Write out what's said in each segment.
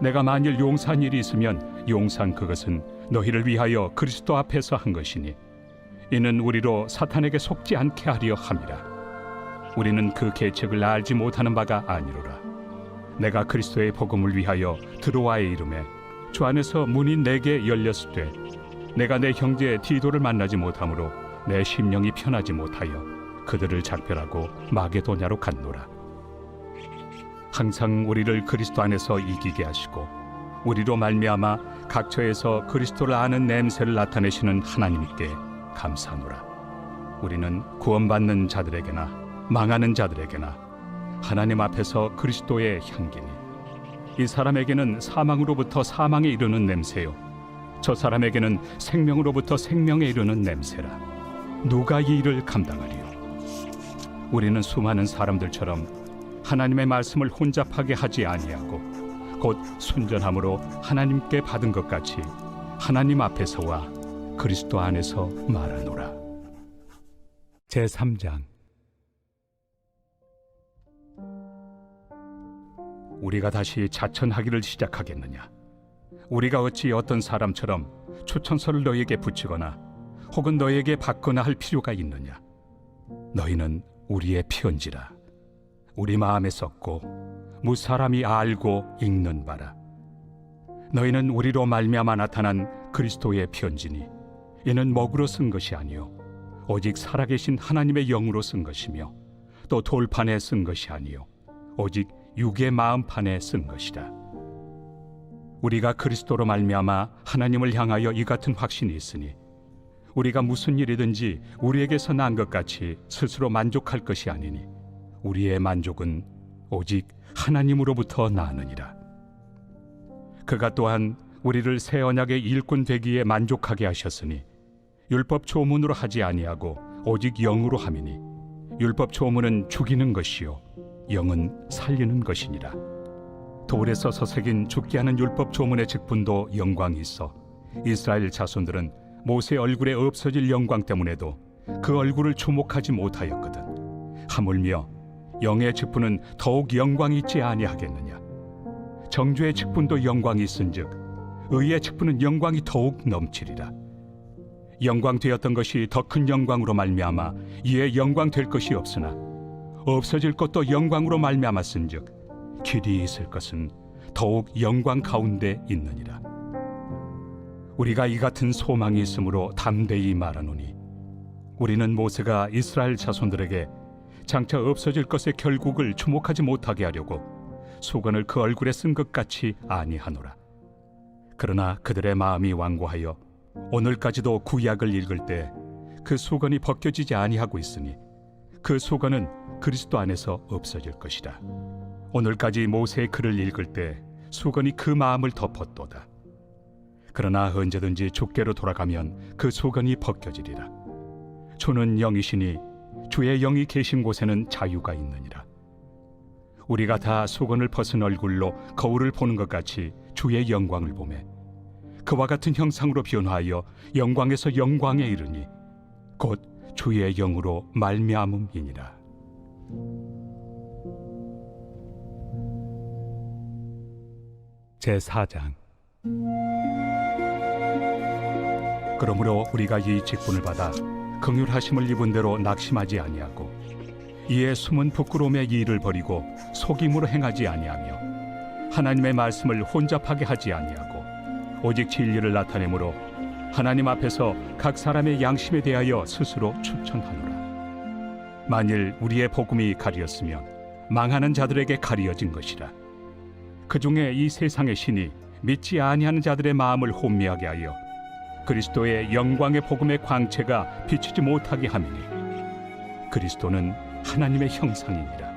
내가 만일 용서한 일이 있으면 용서한 그것은 너희를 위하여 그리스도 앞에서 한 것이니 이는 우리로 사탄에게 속지 않게 하려 함이라. 우리는 그 계책을 알지 못하는 바가 아니로라. 내가 그리스도의 복음을 위하여 드로아의 이름에 주 안에서 문이 내게 열렸을 때 내가 내 형제 디도를 만나지 못하므로 내 심령이 편하지 못하여 그들을 작별하고 마게도냐로 갔노라 항상 우리를 그리스도 안에서 이기게 하시고 우리로 말미암아 각처에서 그리스도를 아는 냄새를 나타내시는 하나님께 감사하노라. 우리는 구원받는 자들에게나 망하는 자들에게나 하나님 앞에서 그리스도의 향기니 이 사람에게는 사망으로부터 사망에 이르는 냄새요. 저 사람에게는 생명으로부터 생명에 이르는 냄새라. 누가 이 일을 감당하리요? 우리는 수많은 사람들처럼 하나님의 말씀을 혼잡하게 하지 아니하고 곧 순전함으로 하나님께 받은 것 같이 하나님 앞에서와 그리스도 안에서 말하노라. 제 3장 우리가 다시 자천하기를 시작하겠느냐? 우리가 어찌 어떤 사람처럼 추천서를 너에게 붙이거나 혹은 너에게 받거나 할 필요가 있느냐? 너희는 우리의 편지라. 우리 마음에 썼고 무사람이 알고 읽는 바라. 너희는 우리로 말미암아 나타난 그리스도의 편지니 이는 먹으로 쓴 것이 아니요 오직 살아계신 하나님의 영으로 쓴 것이며 또 돌판에 쓴 것이 아니요 오직 육의 마음판에 쓴 것이라. 우리가 그리스도로 말미암아 하나님을 향하여 이 같은 확신이 있으니 우리가 무슨 일이든지 우리에게서 난 것 같이 스스로 만족할 것이 아니니 우리의 만족은 오직 하나님으로부터 나느니라. 그가 또한 우리를 새 언약의 일꾼 되기에 만족하게 하셨으니 율법 조문으로 하지 아니하고 오직 영으로 함이니 율법 조문은 죽이는 것이요 영은 살리는 것이니라. 돌에 써서 새긴 죽게 하는 율법 조문의 직분도 영광이 있어 이스라엘 자손들은 모세 얼굴에 없어질 영광 때문에도 그 얼굴을 주목하지 못하였거든. 하물며 영의 직분은 더욱 영광이 있지 아니하겠느냐? 정죄의 직분도 영광이 있은즉 의의 직분은 영광이 더욱 넘치리라. 영광 되었던 것이 더 큰 영광으로 말미암아 이에 영광 될 것이 없으나 없어질 것도 영광으로 말미암았은즉 길이 있을 것은 더욱 영광 가운데 있느니라. 우리가 이 같은 소망이 있으므로 담대히 말하노니 우리는 모세가 이스라엘 자손들에게 장차 없어질 것의 결국을 주목하지 못하게 하려고 수건을 그 얼굴에 쓴 것 같이 아니하노라. 그러나 그들의 마음이 완고하여 오늘까지도 구약을 읽을 때그 수건이 벗겨지지 아니하고 있으니 그 수건은 그리스도 안에서 없어질 것이다. 오늘까지 모세의 글을 읽을 때 수건이 그 마음을 덮었도다. 그러나 언제든지 주께로 돌아가면 그 수건이 벗겨지리라. 주는 영이시니 주의 영이 계신 곳에는 자유가 있느니라. 우리가 다 수건을 벗은 얼굴로 거울을 보는 것 같이 주의 영광을 보매 그와 같은 형상으로 변화하여 영광에서 영광에 이르니 곧 주의 영으로 말미암음이니라. 제 4장 그러므로 우리가 이 직분을 받아 긍휼하심을 입은 대로 낙심하지 아니하고 이에 숨은 부끄러움의 일을 버리고 속임으로 행하지 아니하며 하나님의 말씀을 혼잡하게 하지 아니하고 오직 진리를 나타내므로 하나님 앞에서 각 사람의 양심에 대하여 스스로 추천하노라. 만일 우리의 복음이 가리었으면 망하는 자들에게 가리어진 것이라. 그 중에 이 세상의 신이 믿지 아니하는 자들의 마음을 혼미하게 하여 그리스도의 영광의 복음의 광채가 비치지 못하게 함이니 그리스도는 하나님의 형상이니라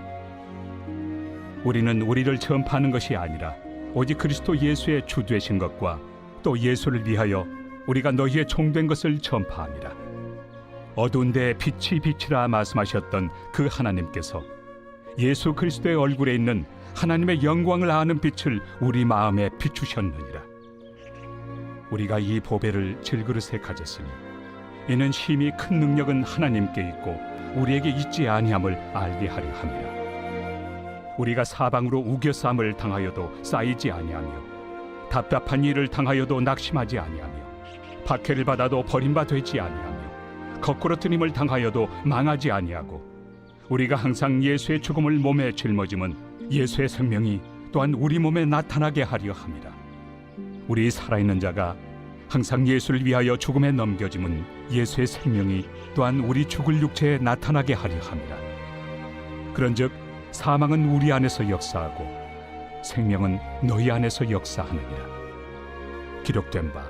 우리는 우리를 전파하는 것이 아니라 오직 그리스도 예수의 주 되신 것과 또 예수를 위하여 우리가 너희의 종된 것을 전파함이라 어두운 데 빛이 빛이라 말씀하셨던 그 하나님께서 예수 그리스도의 얼굴에 있는 하나님의 영광을 아는 빛을 우리 마음에 비추셨느니라. 우리가 이 보배를 질그릇에 가졌으니 이는 심히 큰 능력은 하나님께 있고 우리에게 있지 아니함을 알게 하려 함이라. 우리가 사방으로 우겨쌈을 당하여도 쌓이지 아니하며 답답한 일을 당하여도 낙심하지 아니하며 박해를 받아도 버림받지 아니하며 거꾸로 뜨림을 당하여도 망하지 아니하고 우리가 항상 예수의 죽음을 몸에 짊어짐은 예수의 생명이 또한 우리 몸에 나타나게 하려 함이라. 우리 살아있는 자가 항상 예수를 위하여 죽음에 넘겨짐은 예수의 생명이 또한 우리 죽을 육체에 나타나게 하려 함이라. 그런즉 사망은 우리 안에서 역사하고 생명은 너희 안에서 역사하느니라. 기록된 바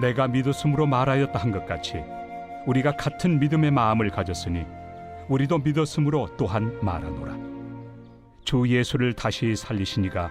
내가 믿었으므로 말하였다 한 것 같이 우리가 같은 믿음의 마음을 가졌으니 우리도 믿었으므로 또한 말하노라. 주 예수를 다시 살리시니가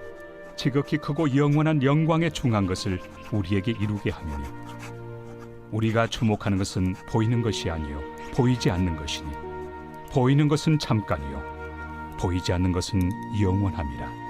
지극히 크고 영원한 영광에 중한 것을 우리에게 이루게 하느니 우리가 주목하는 것은 보이는 것이 아니요 보이지 않는 것이니 보이는 것은 잠깐이요 보이지 않는 것은 영원함이라